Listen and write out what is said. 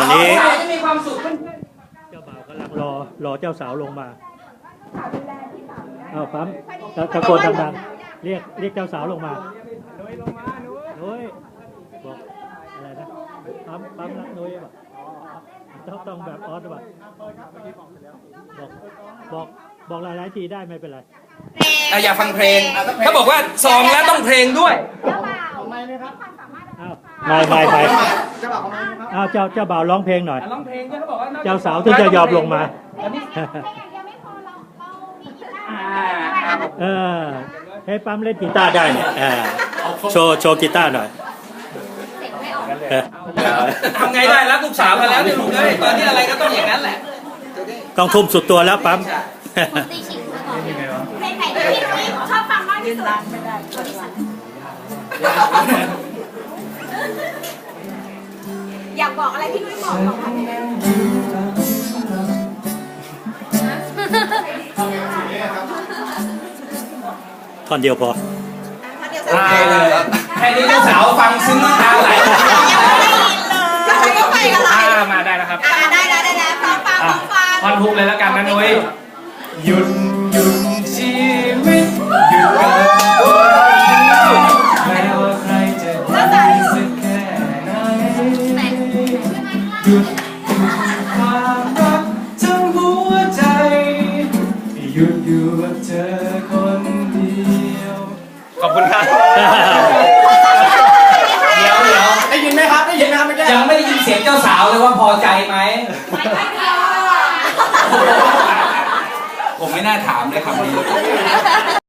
อนนี้เราจะมีความสุขเพื่อนเจ้าบ่าวกำลังรอรอเจ้าสาวลงมาเอาปั๊มตะตะโกนดังๆเรียกเรียกเจ้าสาวลงมานุ้ยบอกอะไรนะปั๊มปั๊มรักนุ้ยป่ะต้องต้องแบบออสป่ะบอกบอกบอกหลายๆทีได้ไม่เป็นไรๆอะอยากฟังเพลงเขาบอกว่าซองแล้วต้องเพลงด้วยอ้าวไม่ไม่ ไม่อ้าวเจ้าเจ้าบ่าวร้องเพลงหน่อยร้องเพลงด้วยเขาบอกว่านอกจกเจ้าสาวถึงจะยอมลงมาอ่าเออให้ปั๊มเล่นกีตาร์ได้เนี่ยเออโชว์โชว์กีตาร์หน่อยเออทำไงได้รักลูกสาวกันแล้วเนี่ยลูกเอ้ยตอนนี้อะไรก็ต้องอย่างนั้นแหละ ต้องทุ่มสุดตัวแล้วปั๊ม ตีฉิงมาก่อนเพลงไหนที่พี่นุ้ยชอบฟังมากที่สุดากบอกอะไรพี่นุ้ยบอกบอกค่ะท่อนเดียวพอเดียวอ่าแค่นี้ลูกสาวฟังซึ้งน้ำตาไหลจะไปก็ไปกันเลอ่ายมาได้แล้วครับอ่าได้ได้ได้ได้ฟังฟังอะฟังฟังท่อนฮุกเลยแล้วกันนะนุ้ยหยุดหยุด หยุดความรักทั้งหัวใจหยุดอยู่กับเธอคนเดียว ขอบคุณครับ เดี๋ยวเดี๋ยวได้ยินไหมครับได้ยินไหมครับไม่ได้ยังไม่ได้ยินเสียงเจ้าสาวเลยว่าพอใจไหม ผมไม่น่าถามเลยคำนี้